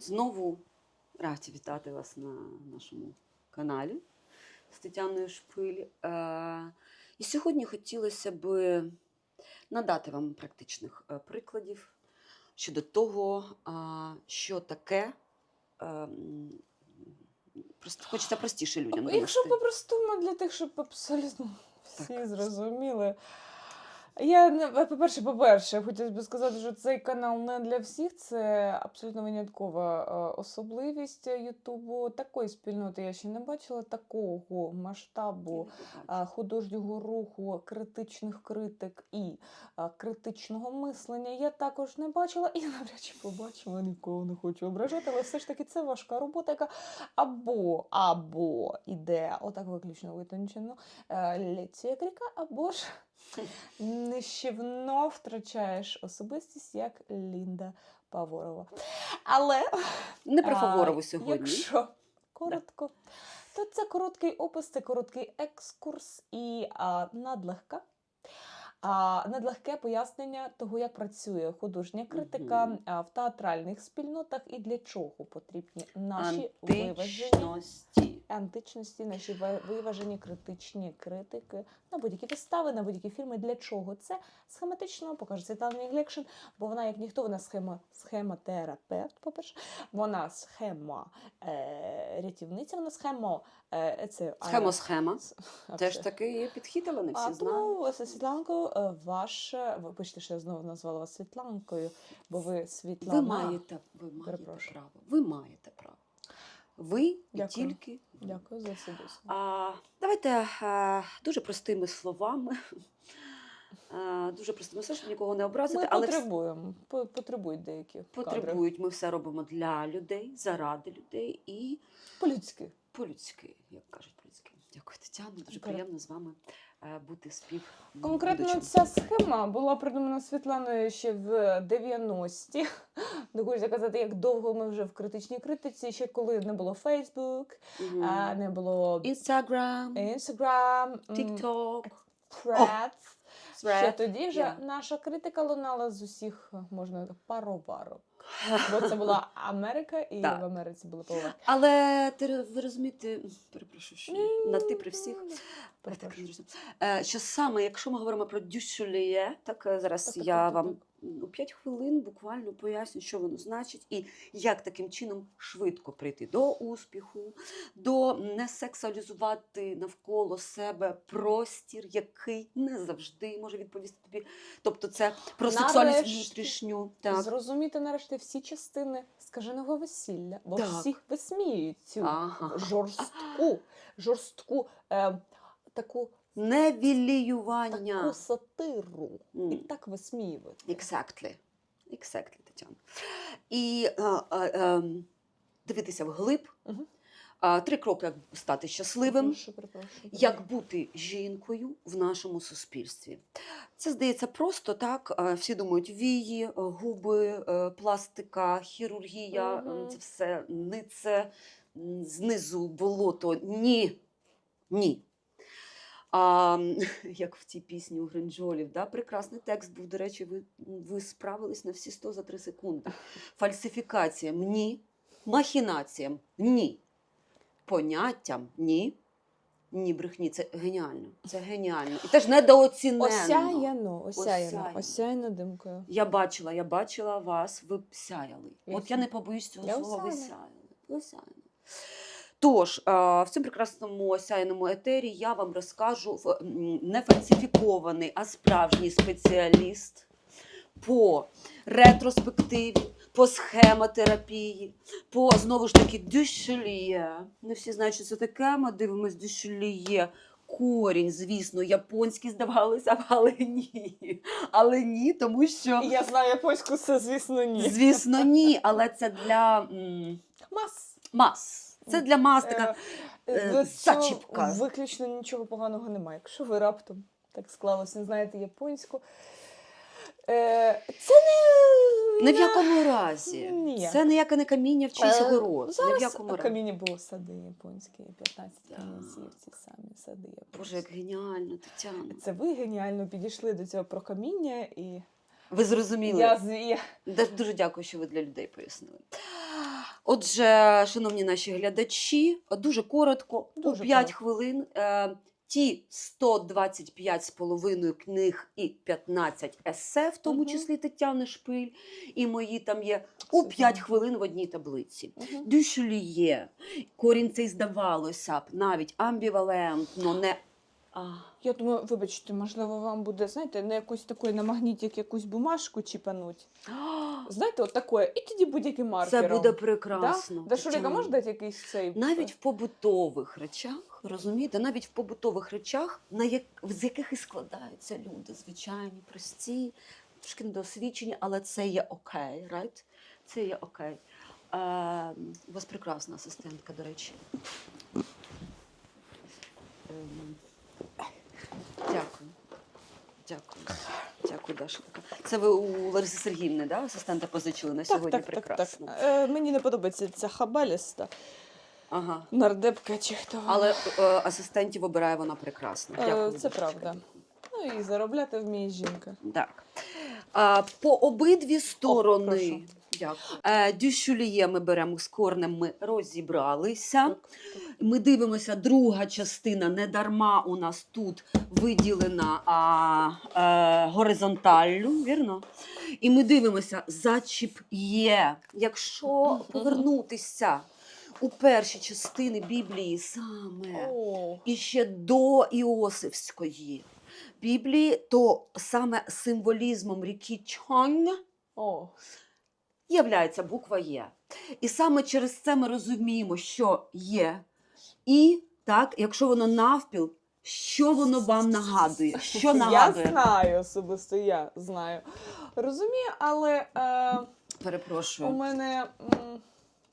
Знову раді вітати вас на нашому каналі з Тетяною Шпиль. Е, І сьогодні хотілося б надати вам практичних е, прикладів щодо того, що таке. е, Просто хочеться простіше людям Якщо по-простому для тих, щоб абсолютно всі Так. зрозуміли. Я не по-перше, по-перше, хотілося б сказати, що цей канал не для всіх. Це абсолютно виняткова е, особливість Ютубу. Такої спільноти я ще не бачила, такого масштабу художнього руху, критичних критик і критичного мислення я також не бачила і навряд чи побачила, нікого не хочу ображати, але все ж таки це важка робота, яка або або іде отак виключно витончено е, лекція кріка, або ж нищівно втрачаєш особистість, як Лінда Паворова. Але Не про а, Фаворову сьогодні. Якщо коротко, то це короткий опис, це короткий екскурс і а, надлегка. А надлегке пояснення того, як працює художня критика а, в театральних спільнотах і для чого потрібні наші виважені Античності. наші ви- виважені критичні критики на будь-які вистави, на будь-які фільми. Для чого це схематично покаже Світлана Глекшин, бо вона, як ніхто, вона схема, схемотерапевт, по-перше, вона схема е, рятівниця, вона схемо. Е, це, Схема-схема. Теж вообще. такий є підхід, але не всі знають. тому, Світланко, е, ваше, ви пишете, що я знову назвала вас Світланкою, бо ви Світлана. Ви маєте, ви маєте право. Ви маєте право. Ви і Дякую. тільки. Дякую за це. А, давайте а, дуже простими словами. А, дуже простими словами, щоб нікого не образити, Ми але потребуємо, по- потребують деякі кадри. Ми все робимо для людей, заради людей і По-людськи. по-людськи, як кажуть. Дякую, Тетяно. Дуже Пере- приємно з вами е, бути спів. Конкретно ця схема була придумана Світланою ще в 90-ті. Не хочу сказати, як довго ми вже в критичній критиці, ще коли не було Facebook, Мгм. а, не було Instagram, Instagram, TikTok, Threads. Ще тоді вже Yeah. наша критика лунала з усіх, можна пароварок. Бо це була Америка, і Так. в Америці була пароварки. Але ти ви розумієте, перепрошую, що я на ти при всіх. Так, Перепрошую. Е, Що саме, якщо ми говоримо про дюшеліє, так е, зараз Так, так, я так, вам так. У 5 хвилин буквально поясню, що воно значить, і як таким чином швидко прийти до успіху, до не сексуалізувати навколо себе простір, який не завжди може відповісти тобі. Тобто, це про сексуальність внутрішню. Так. Зрозуміти нарешті всі частини скаженого весілля, бо Так. всі висміюють цю Ага. жорстку, жорстку е, таку, Невіліювання. таку сатиру. М. І так висміювати. Exactly. Exactly, Тетяна. І е, е, ем, дивитися вглиб. Мгм. А, Три кроки, як стати щасливим, Прошу, перепрошую. як бути жінкою в нашому суспільстві. Це здається просто так. е, Всі думають вії, губи, е, пластика, хірургія, е, Мгм. це все нице, знизу болото. Ні. Ні. А, як в цій пісні у Гринджолів, да? прекрасний текст був, до речі, ви, ви справились на всі 100 за 3 секунди. Фальсифікаціям ні, махінаціям ні, поняттям ні. Ні, брехні, це геніально. Це геніально. І теж недооцінено. Осяяно, осяяно, Осяяно. димкою. Я бачила, я бачила вас, ви сяяли. От я не побоюсь цього Я слова, ви сяяли. Ви осяяли. Тож, в цьому прекрасному осяяному етері я вам розкажу не фальсифікований, а справжній спеціаліст по ретроспективі, по схемотерапії, по знову ж таки дюшеліє. Не всі знають, що це таке. Ми дивимось дюшеліє. Корінь, звісно, японський здавалося, але ні. Але ні, тому що Я знаю японську, це, звісно, ні. звісно, ні. Але це для м, Мас. мас. Це для мас така. Е, е, зачіпка. Виключно нічого поганого немає. Якщо ви раптом так склалося, не знаєте японську. Е, це не. Ні в якому разі. Ні. Це ніяке не каміння в чийсь город. Ні в Зараз якому разі. каміння було сади японські, 15 Так. камінців, ці самі сади. Боже, як геніально, Тетяна. Це ви геніально підійшли до цього про каміння, і Ви зрозуміли. я, з- я Дуже дякую, що ви для людей пояснили. Отже, шановні наші глядачі, дуже коротко, Дуже у 5 коротко. хвилин. Е, ті 125 з половиною книг і 15 есе, в тому Мгм. числі Тетяни Шпиль, і мої там є у Це 5 хвилин в одній таблиці. Мгм. Дюшельє. Корінь цей здавалося б, навіть амбівалентно, не. А, Я думаю, вибачте, можливо, вам буде, знаєте, на якусь такої на магнітик якусь бумажку чіпануть. Знаєте, от таке. І тоді будь-яким Це буде прекрасно. Да, Тетяна. можеш дати якийсь цей? Навіть в побутових речах, розумієте, навіть в побутових речах, на як, з яких і складаються люди, звичайні, прості, трошки недосвідчені, але це є окей, right? Це є окей. Е, у вас прекрасна асистентка, до речі. Ем, Дякую. Дякую. Дякую, Дашенька. Це ви у Лариси Сергіївни, да? асистента позичили на сьогодні так, прекрасно. так. Е, мені не подобається ця хабаліста. Ага. Нардепка чи хто. вона. Але е, асистентів обирає вона прекрасно. Е, Дякую. це правда. Ну і заробляти вміє жінка. Так. А, по обидві сторони. прошу. Дякую. Е, Дюшуліє ми беремо з корнем, ми розібралися. Ми дивимося, друга частина не дарма у нас тут виділена а, е, горизонталлю, вірно? І ми дивимося, зачіп є. Якщо повернутися у перші частини Біблії саме О, і ще до Іосифської Біблії, то саме символізмом ріки Чонг о. Являється буква Є. І саме через це ми розуміємо, що є. І так, якщо воно навпіл, що воно вам нагадує? Що нагадує? Я знаю особисто, я знаю. Розумію, але е, у мене.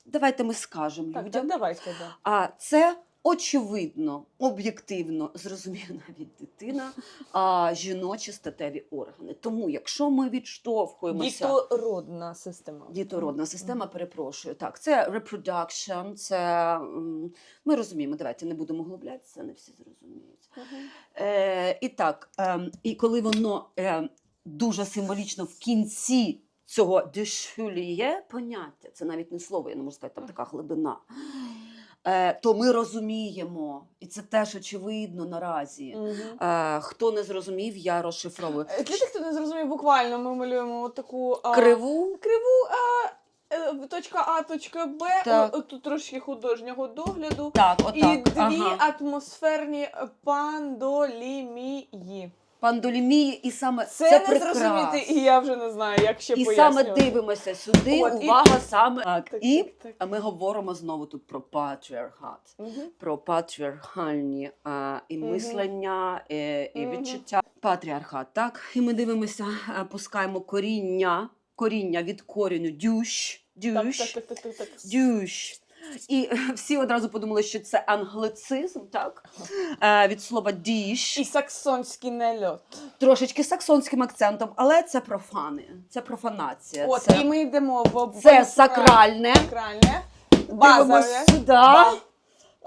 Давайте ми скажемо Так, людям. так, давайте, да. А це очевидно, об'єктивно зрозуміє навіть дитина, а, жіночі статеві органи. Тому, якщо ми відштовхуємося. Дітородна система. Дітородна система, перепрошую. Так, це reproduction, це ми розуміємо. Давайте не будемо углублятися, не всі зрозуміють. Е, і так, е, і коли воно е, дуже символічно в кінці цього дешуліє поняття, це навіть не слово, я не можу сказати, там така глибина. Е, то ми розуміємо, і це теж очевидно наразі. Е, хто не зрозумів, я розшифровую. Е, Для тих, хто не зрозумів, буквально ми малюємо от таку а, Криву криву а, точка А, точка Б. Так. Тут трошки художнього догляду. так, І дві ага. атмосферні пандолімії. Пандолімії, і саме Це, це, не прекрасно. зрозуміти, і я вже не знаю, як ще І пояснювати. саме дивимося сюди, От, і- увага саме так. Так, І так, а ми говоримо знову тут про патріархат, Мгм. про патріархальні а, і Мгм. мислення, і, і Мгм. відчуття. Патріархат, так? І ми дивимося, пускаємо коріння, коріння від коріню дюш, Так, дюш, так, так, так, так, так. дюш. І всі одразу подумали, що це англицизм, так? Е, від слова діш. І саксонський нальот. трошечки саксонським акцентом, але це профани, це профанація. От, це, і ми йдемо в об- це сакральне. сакральне, базове. сюди. Да.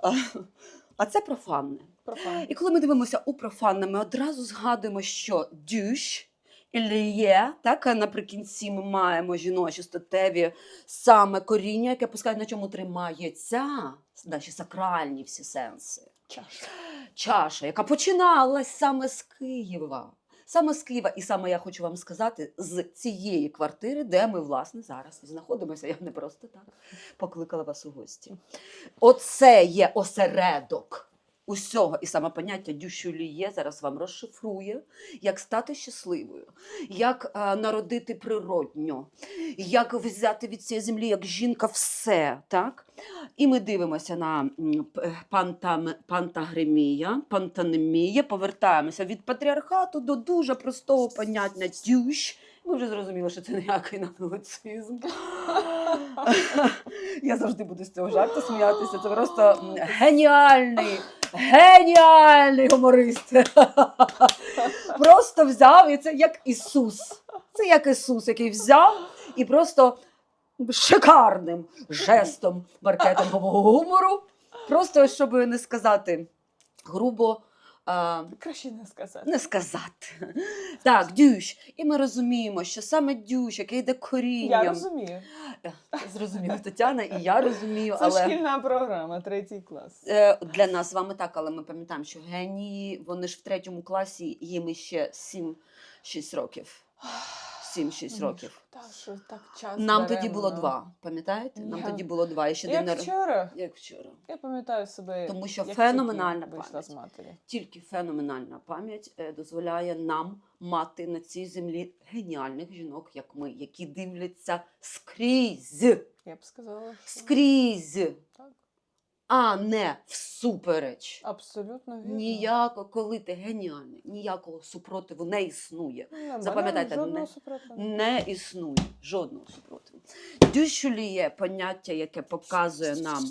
А, А це профанне. Профан. І коли ми дивимося у профанне, ми одразу згадуємо, що дюш і ліє, так а наприкінці ми маємо жіночі статеві саме коріння, яке пускай на чому тримається наші сакральні всі сенси. Чаша. чаша, яка починалась саме з Києва. Саме з Києва, і саме я хочу вам сказати, з цієї квартири, де ми власне зараз знаходимося. Я не просто так покликала вас у гості. Оце є осередок усього, і саме поняття дюшуліє зараз вам розшифрує, як стати щасливою, як е, народити природньо, як взяти від цієї землі, як жінка все. Так? І ми дивимося на м, пантам, пантагремія, пантанемія, повертаємося від патріархату до дуже простого поняття дюш. Ми вже зрозуміли, що це ніякий англицизм. Я завжди буду з цього жарту сміятися. Це просто геніальний, геніальний гуморист. Просто взяв і це як Ісус. Це як Ісус, який взяв і просто шикарним жестом маркетингового гумору. Просто щоб не сказати грубо, А, Краще не сказати. не сказати. Так, дющ. І ми розуміємо, що саме дющ, який йде Я розумію. Зрозуміла Тетяна, і я розумію, Це але шкільна програма, третій клас. е, для нас з вами так, але ми пам'ятаємо, що генії, вони ж в третьому класі, їм іще 7-6 років. 7-6 років. Так, що так час Нам тоді беремо, було ну. два. Пам'ятаєте? Нам Я- тоді було два. І ще Як нар- вчора, Як вчора. я пам'ятаю себе. Тому що як феноменальна тільки вийшла пам'ять. з матері. Тільки феноменальна пам'ять е, дозволяє нам мати на цій землі геніальних жінок, як ми, які дивляться скрізь, Я б сказала, що скрізь. А не всупереч. Абсолютно вірно. Ніяко, коли ти геніальний, ніякого супротиву не існує. Ну, нормально, Запам'ятайте, не-. Не існує жодного супротиву. Дюшулі є поняття, яке показує нам,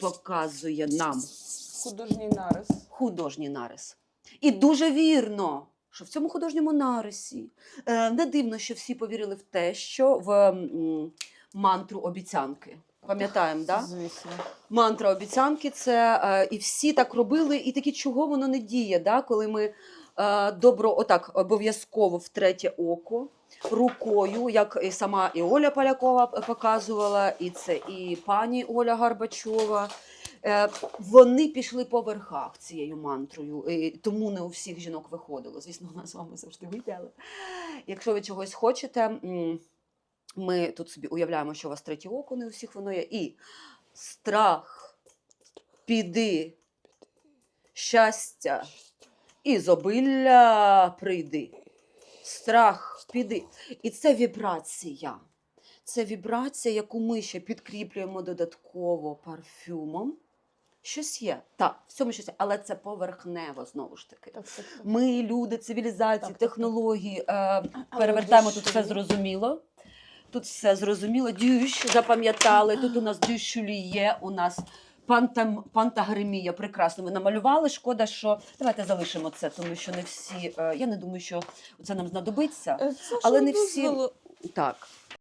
показує нам Художній нарис. художній нарис. І дуже вірно, що в цьому художньому нарисі е, не дивно, що всі повірили в те, що в мантру обіцянки. Пам'ятаємо, да? Звісно. Мантра обіцянки це е, і всі так робили, і такі, чого воно не діє, да? коли ми е, добро, отак обов'язково в третє око. Рукою, як і сама і Оля Полякова показувала, і це і пані Оля Гарбачова. Е, Вони пішли по верхах цією мантрою, і тому не у всіх жінок виходило. Звісно, у нас з вами завжди вийде, якщо ви чогось хочете, ми тут собі уявляємо, що у вас третє око, не у всіх воно є. І страх, піди, щастя, ізобилля прийди. Страх, піди. І це вібрація. Це вібрація, яку ми ще підкріплюємо додатково парфюмом. Щось є. Так, в цьому щось є, але це поверхнево знову ж таки. Так, так, так. Ми, люди, цивілізації, Так, так, так. технології, е, перевертаємо тут все зрозуміло. Тут все зрозуміло. Дющ запам'ятали. Тут у нас дющулі є, у нас пантам, пантагремія. Прекрасно. Ви намалювали. Шкода, що давайте залишимо це, тому що не всі. е, я не думаю, що це нам знадобиться. Е, це ж Але не не всі- дозволу- Так.